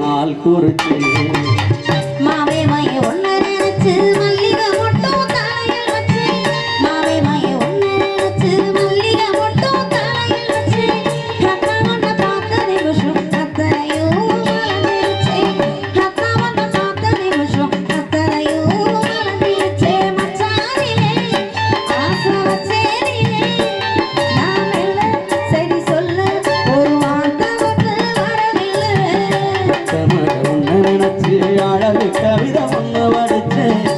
നാൽക്കുറിച്ച് தங்க வரைச்சேன்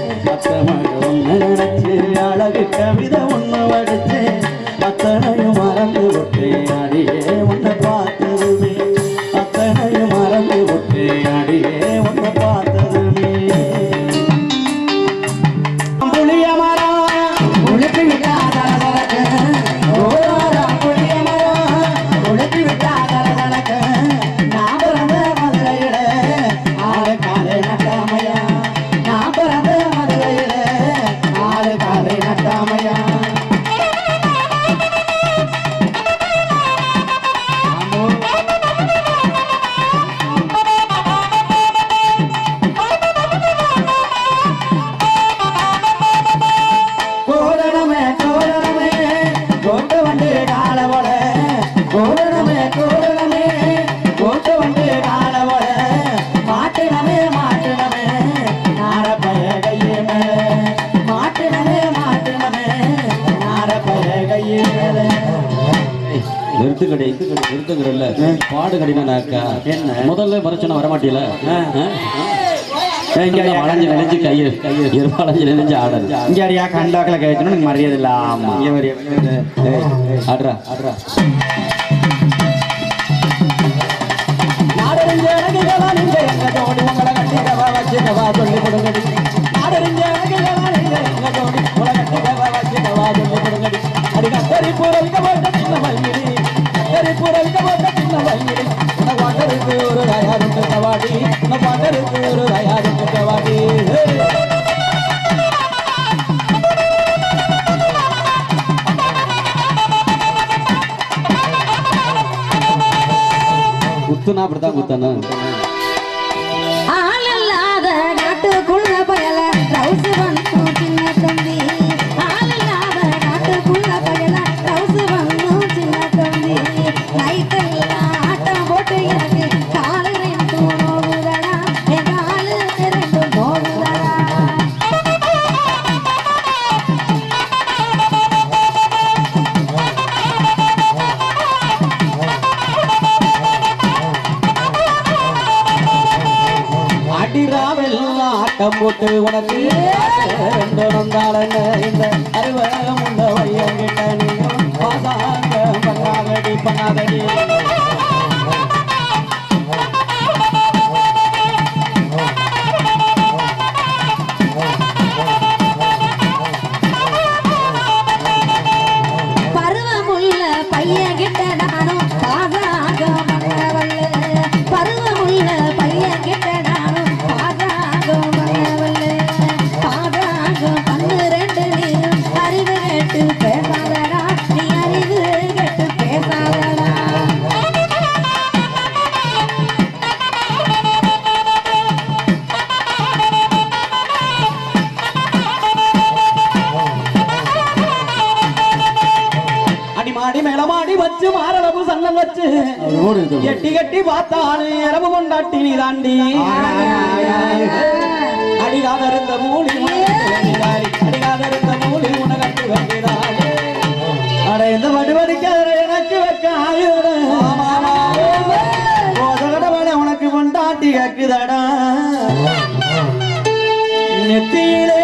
பாடு கடினாக்கா என்ன? முதல்ல மறைச்சோன்னா வரமாட்டியில வளைஞ்சு நினைஞ்சு கையை கையை எருமாளைஞ்சு நினைஞ்சு ஆடல். இங்கே யாரையா கண்டாக்கில் கேட்கணும் எனக்கு மரியாதை இல்லை. ஆமாம் ஆடுறா ஆடுறா. சொல்லி கொடுங்க. ముఖవాటి నా పందరు కూరు దయారు ముఖవాటి గుర్తున్నా పడతా గుర్తానా கம்பூத்து உனக்கு வேண்டும் அடிகாதருந்த மூலி அடிகாதருந்த மூலி உனக்கு வந்தாள் அட இந்த வடுவடிக்க எனக்கு வைக்க ஆயுதடவட உனக்கு கொண்டாட்டி கக்குதடா நெத்தியிலே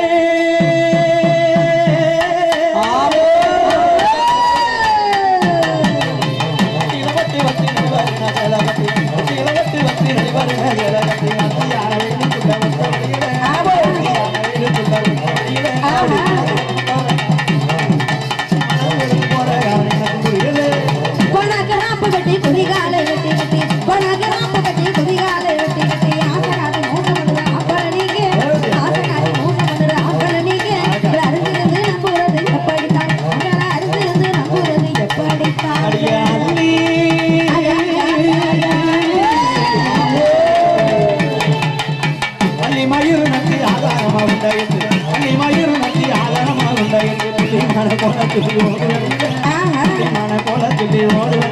If they want to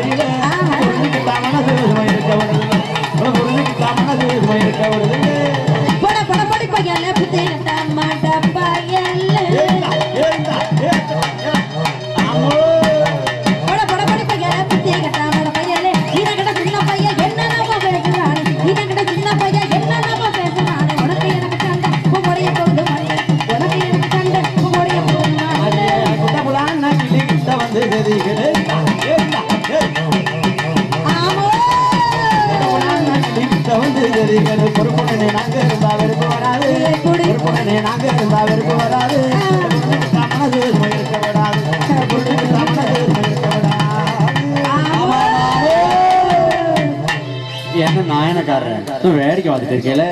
தெரிகிறது பொறுப்புடனே நாங்க இருந்தா வெறுப்பு என்ன நாயனக்காரன்? வேடிக்கை பார்த்துட்டு இருக்கேல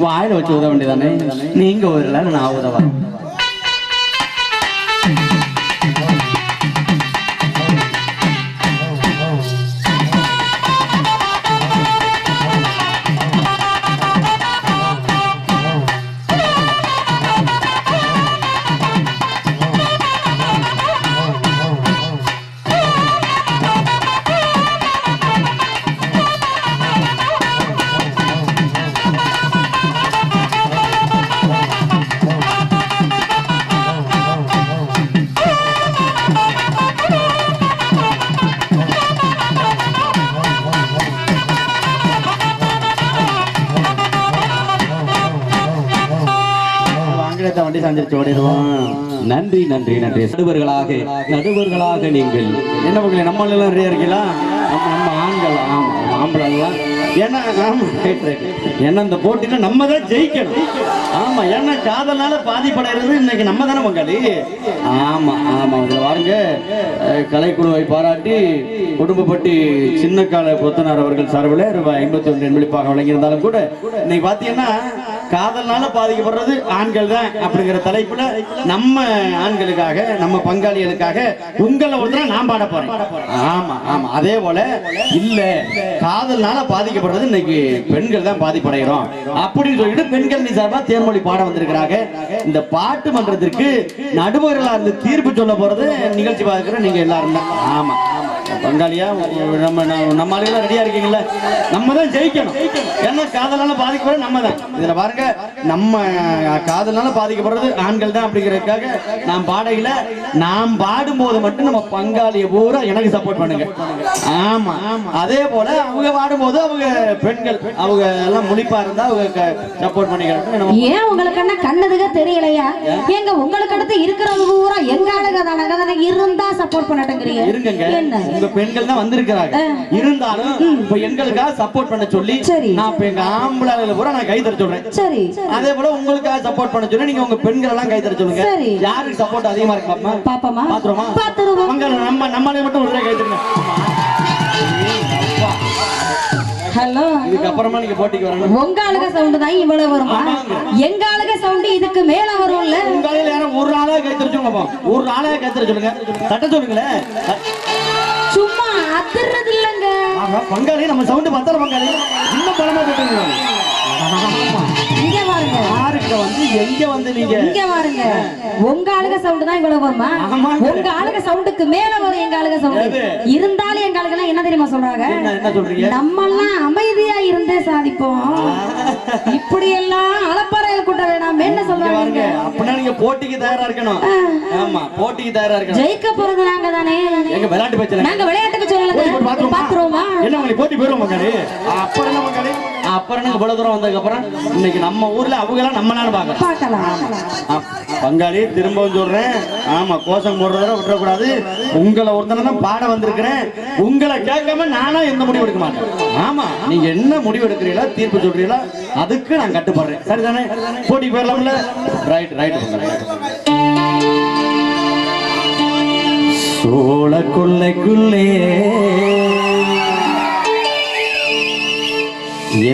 வாயில வச்சு உதவ வேண்டியதானே நீங்க ஒரு நான் உதவ சேர்த்த ஓடிடுவோம் நன்றி நன்றி நன்றி. நடுவர்களாக நடுவர்களாக நீங்கள். என்ன மக்களே நம்ம எல்லாம் ரெடியா இருக்கீங்களா? நம்ம நம்ம ஆண்கள் ஆமா ஆம்பளை ஏன்னா ஆமா ரைட் ரைட் ஏன்னா இந்த போட்டியில நம்ம தான் ஜெயிக்கணும். ஆமா ஏன்னா காதல்னால பாதிப்படைகிறது இன்னைக்கு நம்ம தானே பங்காளி ஆமா ஆமா. இதுல வாருங்க கலைக்குழுவை பாராட்டி குடும்பப்பட்டி சின்ன கால கொத்தனார் அவர்கள் சார்பில் ரூபாய் ஐம்பத்தி ஒன்று என்பளிப்பாக வழங்கியிருந்தாலும் கூட இன்னைக்கு பாத்தீங்கன்னா காதல்னால பாதிக்கப்படுறது ஆண்கள் தான் அப்படிங்கிற தலைப்புல நம்ம ஆண்களுக்காக நம்ம பங்காளிகளுக்காக உங்களை ஒருத்தர நான் பாட போறேன். ஆமா ஆமா. அதே போல இல்ல காதல்னால பாதிக்கப்படுறது இன்னைக்கு பெண்கள் தான் பாதிப்படைகிறோம். அப்படின்னு சொல்லிட்டு பெண்கள் நீ சார்பா தேர்மொழி பாட வந்திருக்கிறாங்க. இந்த பாட்டு மன்றத்திற்கு நடுவர்களா இருந்து தீர்ப்பு சொல்ல போறது நிகழ்ச்சி பார்க்கிற நீங்க எல்லாரும் தான். ஆமா. பங்காளியா? நம்ம நம்ம- நம்ம ரெடியா இருக்கீங்கல்ல? நம்ம தான் ஜெயிக்கணும். ஏன்னா காதலால பாதிக்கப்படுறது நம்ம தான். இதுல பாருங்க நம்ம காதலால பாதிக்கப்படுறது ஆண்கள் தான் அப்படிங்கிறதுக்காக நான் பாடையில பாடும் பாடும்போது மட்டும் நம்ம பங்காளிய பூரா எனக்கு சப்போர்ட் பண்ணுங்க. ஆமா. அதே போல அவங்க பாடும்போது அவங்க பெண்கள் அவங்க எல்லாம் முழிப்பா இருந்தா அவங்க சப்போர்ட் பண்ணிக்கிறாங்க. நம்ம ஏன் உங்களுக்கு என்ன கண்ணதுக தெரியலையா? எங்க உங்களுக்கு அடுத்து இருக்கிறவங்க பூரா எங்க ஆளுக தானங்க தானே இருந்தா சப்போர்ட் பண்ணட்டுங்கிறீங்க? இருங்கங்க. என்ன? உங்க பெண்கள் தான் வந்திருக்கிறாங்க. இருந்தாலும் இப்ப எங்களுக்காக சப்போர்ட் பண்ண சொல்லி சரி. நான் இப்ப எங்க ஆம்பளை பூரா நான் கை தர சொல்றேன். சரி. அதே போல உங்களுக்காக சப்போர்ட் பண்ண சொல்லி நீங்க உங்க பெண்கள் எல்லாம் கை தர சொல்லுங்க. சரி. யாருக்கு சப்போர்ட் அதிகமா இருக்கு பாப்பா? பாப்போமா? பாத்துருமா பாத்துருவோம். உங்க நம்ம நம்மளே மட்டும் ஒரு கை தருங்க ஹலோ இதுக்கு அப்புறமா நீங்க போட்டிக்கு வரணும். உங்க ஆளுக சவுண்ட் தான் இவ்வளவு வருமா? எங்க ஆளுக சவுண்ட் இதுக்கு மேல வரும்ல? உங்களால யாரும் ஒரு ஆளா கை தர சொல்லுங்க. ஒரு ஆளா கை தர சொல்லுங்க தட்ட சும்மா அதிர்றது இல்லங்க பங்காளி நம்ம சவுண்ட் பத்தல பங்காளி இன்னும் பலமா தட்டுங்க பாருங்க. யாருக்கு வந்து எங்க வந்து நீங்க? இங்க பாருங்க. உங்க ஆளுக சவுண்ட் தான் இவ்வளவு வருமா. உங்க ஆளுக சவுண்டுக்கு மேல வரும் எங்க ஆளுக சவுண்ட்? இருந்தாலும் எங்க ஆளுங்க என்ன தெரியுமா சொல்றாங்க? நம்ம எல்லாம் அமைதியா இருந்தே சாதிப்போம். இப்படி எல்லாம் அலப்பறையில் கூட்ட வேணாம். என்ன சொல்றாங்க? அப்படின்னா நீங்க போட்டிக்கு தயாரா இருக்கணும். ஆமா போட்டிக்கு தயாரா இருக்கணும். ஜெயிக்க போறது நாங்க தானே? எங்க விளையாட்டு நாங்க விளையாட்டுக்கு சொல்லல. போய் போய் பாத்துருவோமா? பாத்துருவோமா? என்ன உங்களுக்கு போட்டி போயிரும் மக்காளி அப்புறம் என்ன மக்காளி அப்புறம் இவ்வளவு தூரம் வந்ததுக்கு அப்புறம் இன்னைக்கு நம்ம ஊர்ல அவங்க எல்லாம் நம்ம நாள் பாக்கலாம் பார்க்கலாம். பங்காளி திரும்பவும் சொல்றேன். ஆமா கோஷம் போடுறத விட்டுறக்கூடாது. உங்களை ஒருத்தனை தான் பாட வந்திருக்கிறேன். உங்களை கேட்காம நானா எந்த முடிவு எடுக்க மாட்டேன். ஆமா நீங்க என்ன முடிவு எடுக்கிறீங்களா தீர்ப்பு சொல்றீங்களா அதுக்கு நான் கட்டுப்படுறேன். சரிதானே? போட்டிக்கு போயிடலாம்ல ரைட் ரைட் சோழ கொள்ளைக்குள்ளே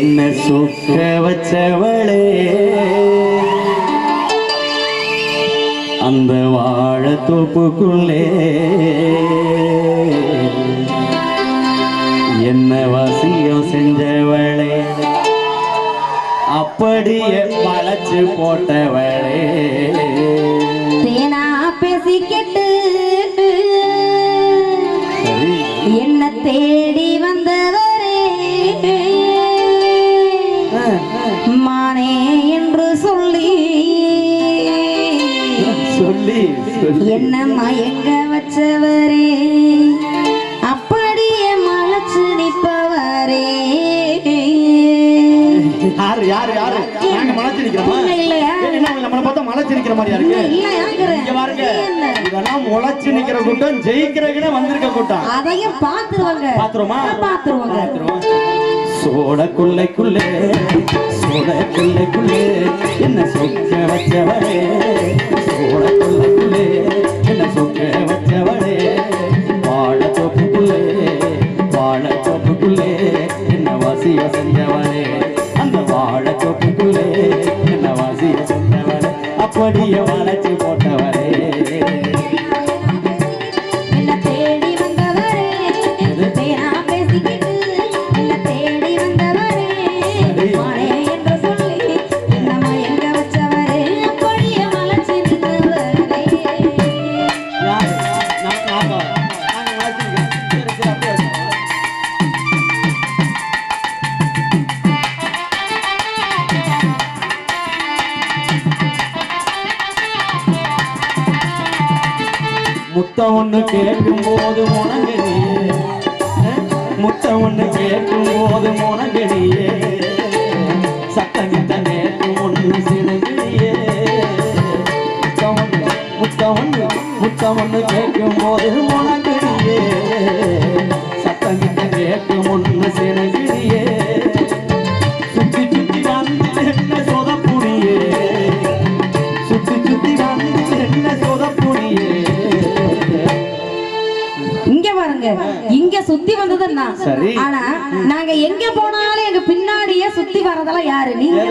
என்ன சுக்க வச்சவளே? அந்த வாழத்தோப்புக்குள்ளே என்ன வசியம் செஞ்சவளே? அப்படியே வளைச்சு போட்டவளே. மயங்க வச்சவரே அப்படியே மலைச்சு நிப்பவரே யாரு யாரு யாரு? நாங்க மலைச்சு நிக்கிறோமா? இல்ல, இல்லையா? நம்மளை பார்த்தா மலைச்சு நிக்கிற மாதிரியா இருக்கு? இங்க பாருங்க? இதெல்லாம் முளைச்சு நிக்கிற கூட்டம் ஜெயிக்கிறதுக்குன்னு வந்திருக்க கூட்டம். அதையும் பாத்துருவாங்க பாத்துருவோமா பாத்துருவாங்க சோட கொள்ளைக்குள்ளே சோட கொள்ளைக்குள்ளே என்ன சொக்க வச்சவளே சோட தோப்புக்குள்ளே என்ன வாசிய செஞ்சவனே. அந்த வாழ தோப்புக்குள்ளே என்ன வாசிய செஞ்சவனே. அப்படியே வளைச்சு போட்டவன். முத்த ஒன்று கேட்கும் போது உனகடியே முத்த ஒன்று கேட்கும் போது உனகடியே சத்தமிட்ட நேற்கும் ஒன்று சிறகடியே முத்த கேட்கும் போது உனக்கு பாருங்க. இங்க சுத்தி வந்தது நான். ஆனா நாங்க எங்க போனாலும் எங்க பின்னாடியே சுத்தி வரதெல்லாம் யாரு? நீங்க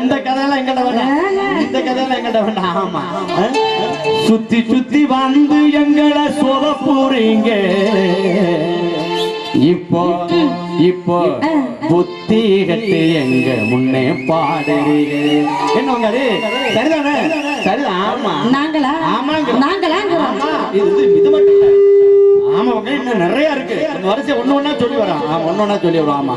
இந்த கதையெல்லாம் எங்கிட்ட வேண்டாம். இந்த கதையெல்லாம் எங்கிட்ட வேண்டாம். ஆமா? சுத்தி சுத்தி வந்து எங்களை சொத போறீங்க இப்போ இப்போ புத்தி கட்டு எங்க முன்னே பாடுறீங்க. என்ன உங்க அது? சரிதானே. சரிதான். ஆமா. நாங்களா? ஆமா. இது இது- இது மட்டும் இல்ல ஆமா. உங்க இன்னும் நிறைய இருக்கு. வரிசை ஒண்ணு ஒண்ணா சொல்லி வரோம் ஆமா ஒண்ணு ஒண்ணா சொல்லி வரோம் ஆமா.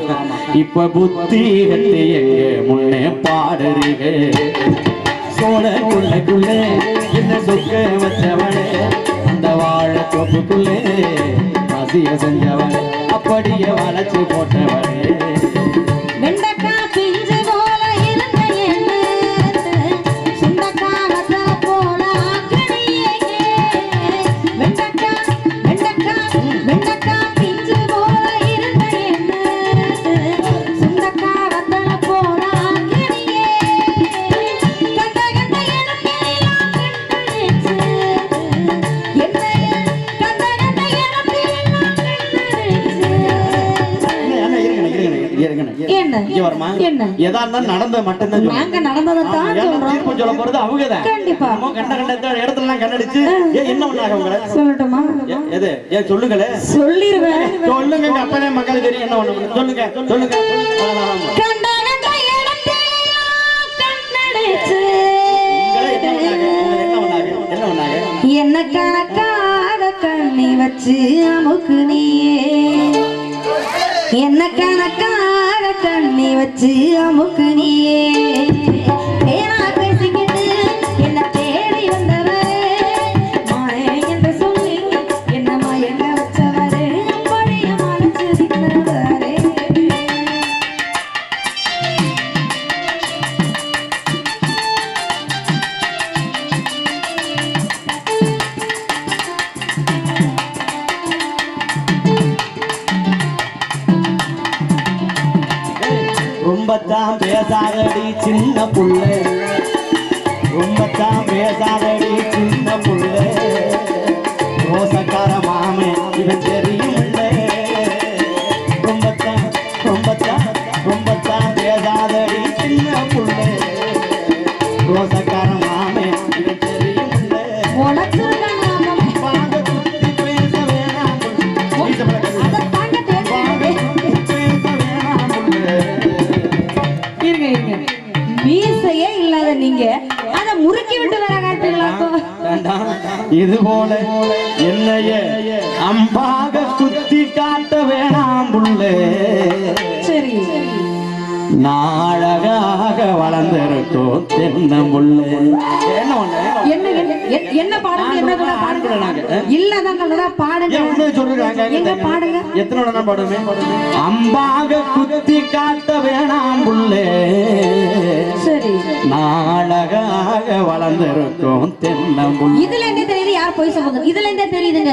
இப்ப புத்தி கட்டி எங்க முன்னே பாடுறீங்க சோழ குள்ளைக்குள்ளே என்ன சொக்க வச்சவனே அந்த வாழ தொப்புக்குள்ளே செஞ்சவனே அப்படியே வளைச்சு போட்டவனே வரமா? என்ன? எதா இருந்தாலும் நடந்த மட்டும்தான். நாங்க தீர்ப்பு சொல்ல போறது அவங்கதான். கண்டிப்பா. நம்ம கண்ட கண்ட இந்த இடத்துல எல்லாம் கண்ணடிச்சு, ஏன் என்ன பண்ணாங்க உங்களை? சொல்லட்டுமா எது? ஏன் சொல்லுங்களே. சொல்லிருவேன் சொல்லுங்க, அப்பனே தெரியும் என்ன. சொல்லுங்க, சொல்லுங்க. என்ன கணக்காக கண்ணி வச்சு அமுக்கு நீயே என்ன கணக்காக கண்ணி வச்சு அமுக்கு நீயே ரொம்பத்தான் பேசாதடி சின்ன புள்ள. ரொம்பத்தான் பேசாதடி சின்ன புள்ள. இருங்க மீசையே இல்லாத நீங்க அத முறுக்கி விட்டு வர காட்டுங்களாக்கோ வேண்டாம். இது போல என்னைய அம்பாக குத்தி காட்ட வேணாம் புள்ளே. சரி. நாழகாக வளர்ந்திருக்கும் தென்னமுள்ளே என்ன என்ன என்ன- என்ன- என்ன பாடுங்க என்ன பாடுங்க. நல்லா பாடுங்க. எங்க பாடுங்க? எத்தனை உடனே பாடுமே அம்பாக குத்தி காட்ட வேணாம் புள்ளே. சரி. நாழகாக வளர்ந்திருக்கும் தென்னமுள்ளே இதுல என்ன போய் சொல்றது இதுல என்ன தெரியுதுங்க.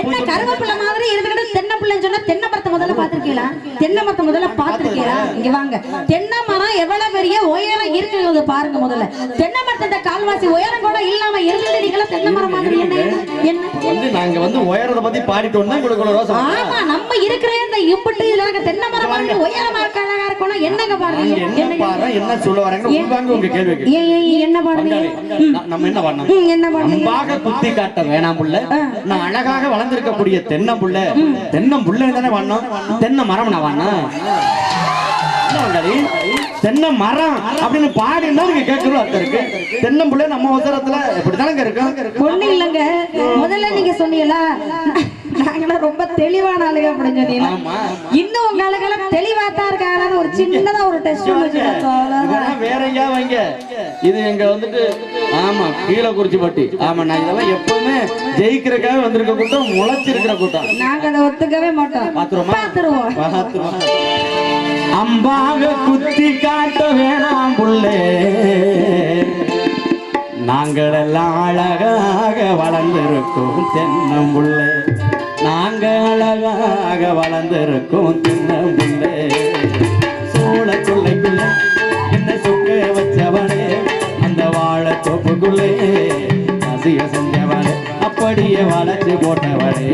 என்ன கருவேப்பிலை மாதிரி இருக்கிறது தென்னை பிள்ளைன்னு சொன்னா தென்னை மரத்தை முதல்ல பாத்திருக்கீங்களா தென்னை மரத்தை முதல்ல பாத்திருக்கீங்களா இங்க வாங்க. தென்னை மரம் எவ்வளவு பெரிய உயரம் இருக்கிறது பாருங்க முதல்ல. தென்னை மரத்தை கால்வாசி உயரம் கூட இல்லாம இருந்துட்டு நீங்களா தென்னை மரம் மாதிரி என்ன? என்ன? வந்து நாங்க வந்து உயரத்தை பத்தி பாடிட்டு வந்தா உங்களுக்கு ஆமா நம்ம இருக்கிற இந்த இம்புட்டு இதுல இருக்க தென்னை மரம் மாதிரி உயரமா இருக்க அழகா இருக்கணும் என்னங்க பாடுறீங்க என்ன பாரு என்ன சொல்ல வரீங்க உங்க ஏன், என்ன பாடுறீங்க? நம்ம என்ன பண்ணோம் ம், என்ன பாடுறீங்க? குத்தி காட்ட வேணாம் புள்ள. நான் அழகாக வளர்ந்திருக்கக்கூடிய தென்னம் புள்ள. தென்னம் புள்ள தானே வாண்ணோம் தென்னை மரம் நான் பண்றாரு? தென்னை மரம் அப்படின்னு பாடினா நீங்க கேட்கணும் அர்த்தம் இருக்கு. தென்னம் புள்ள நம்ம உதரத்துல இப்படித்தானங்க இருக்கும்? ஒண்ணு இல்லைங்க. முதல்ல நீங்க சொன்னீங்களா நாங்களாம் ரொம்ப தெளிவான ஆளுங்க அப்படின்னு சொன்னீங்களா ஆமா இன்னும் உங்க ஆளுங்கெல்லாம் தெளிவா தான் இருக்காங்களான்னு ஒரு சின்னதா ஒரு டெஸ்ட் வேற எங்கேயா வைங்க. இது எங்க வந்துட்டு ஆமா கீழே குறிச்சி பட்டி ஆமா நான் இதெல்லாம் எப்பவுமே ஜெயிக்கிறதுக்காக வந்திருக்க கூட்டம் முளைச்சிருக்கிற கூட்டம். நாங்க அதை ஒத்துக்கவே மாட்டோம். பாத்துருவோமா? பாத்துருவோம். பாத்துருவோம். அம்பாக குத்தி காட்ட வேணாம் புள்ளே. நாங்கள் எல்லாம் அழகாக வளர்ந்திருக்கோம் தென்னம்புள்ளே நாங்கள் அழகாக வளர்ந்திருக்கோம் பிள்ளை சோழ கொள்ளைக்குள்ள என்ன சொக்க வச்சவனே. அந்த வாழ தோப்புக்குள்ளே அசிய செஞ்சவனே அப்படியே வளர்ச்சி போட்டவனே.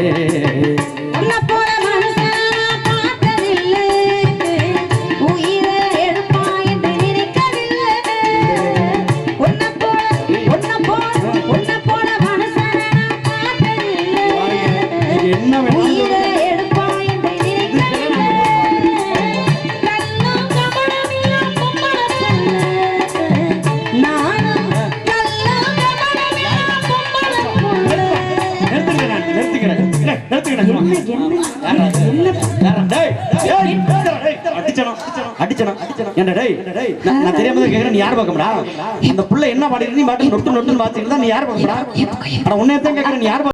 டேய், நான் நான் தெரியாம தான் கேக்குறேன், நீ யார் பக்கம்டா? அந்த புள்ள என்ன பாடிட்டு நீ பாட்டுக்கு நொட்டு நொட்டுன்னு பாத்துக்கிட்டு நீ யார் பக்கம்டா? அட, உன்னையத்தான் கேக்குறேன், நீ யார்?